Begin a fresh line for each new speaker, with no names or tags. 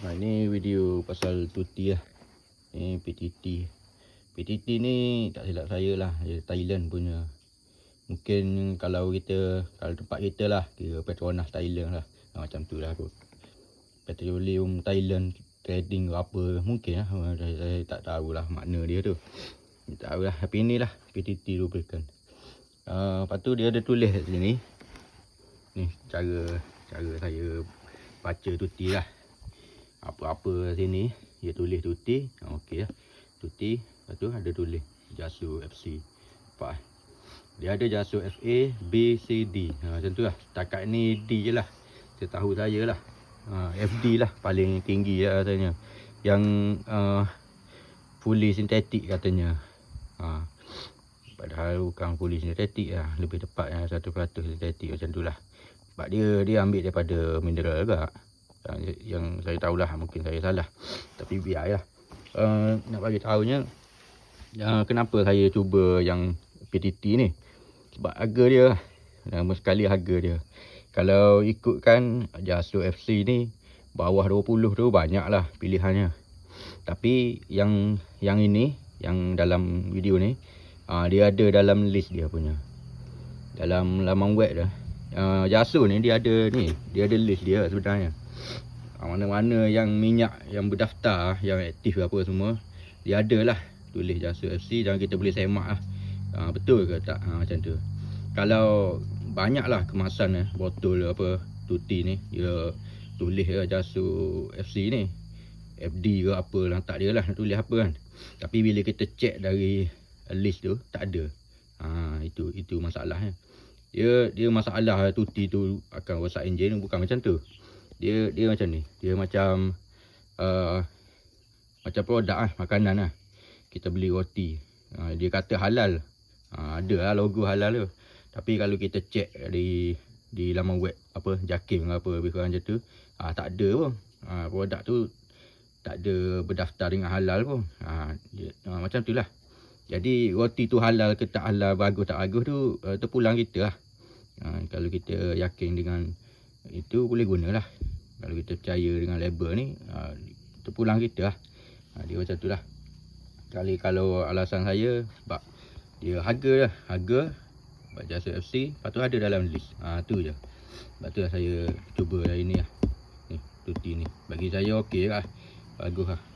Ha, ini video pasal tuti lah. Ni PTT. PTT ni tak silap saya lah. Thailand punya. Mungkin kalau kita, kalau tempat kita lah. Kira Petronas Thailand lah. Ha, macam tu lah kot. Petroleum Thailand trading ke apa. Mungkin lah. Ha, Saya, saya tak tahulah makna dia tu. Tak tahulah. Tapi ni lah PTT rubrikan. Uh, lepas tu dia ada tulis kat sini. Ni cara cara saya baca tuti lah apa-apa sini. Dia tulis tuti. Ha, okey lah. Tuti. Lepas tu ada tulis jasu FC eh? dia ada jasu FA B C D. Ha, macam tu lah. Setakat ni D je lah. Setahu saya lah. Ha, FD lah paling tinggi lah katanya. Yang uh, fully sintetik katanya. Ha, padahal bukan fully sintetik lah. Lebih tepatnya 100% sintetik macam tu lah. Sebab dia dia ambil daripada mineral juga yang, yang saya tahulah mungkin saya salah. Tapi biarlah uh, nak bagi tahunya uh, kenapa saya cuba yang PTT ni? Sebab harga dia nama sekali harga dia. Kalau ikutkan Jasu FC ni bawah 20 tu banyak lah pilihannya. Tapi yang yang ini yang dalam video ni uh, dia ada dalam list dia punya. Dalam laman web dah uh, Jasu ni dia ada ni dia ada list dia sebenarnya. Ah, mana-mana yang minyak yang berdaftar yang aktif apa semua dia ada lah tulis jasa FC dan kita boleh semak lah. Ha, betul ke tak? Ha, macam tu. Kalau banyak lah kemasan eh, botol apa tuti ni dia tulis lah jasa FC ni. FD ke apa lah tak dia lah nak tulis apa kan. Tapi bila kita check dari list tu tak ada. Ha, itu itu masalahnya dia dia masalah tuti tu akan rosak enjin bukan macam tu dia dia macam ni. Dia macam uh, macam produk lah makanan lah. Kita beli roti. Uh, dia kata halal. Uh, ada lah logo halal tu. Tapi kalau kita check di di laman web apa jakim ke apa lebih kurang macam tu uh, tak ada pun. Uh, produk tu tak ada berdaftar dengan halal pun. Uh, dia, uh, macam tu lah. Jadi roti tu halal ke tak halal bagus tak bagus tu uh, terpulang kita lah. Uh, kalau kita yakin dengan itu boleh gunalah kalau kita percaya dengan label ni uh, terpulang kita lah. Uh, dia macam tu lah. Kali kalau alasan saya sebab dia harga lah harga. Sebab jasa FC lepas tu ada dalam list. Uh, tu je. Sebab tu lah saya cuba hari ni lah. Ni tuti ni. Bagi saya okey lah. Bagus lah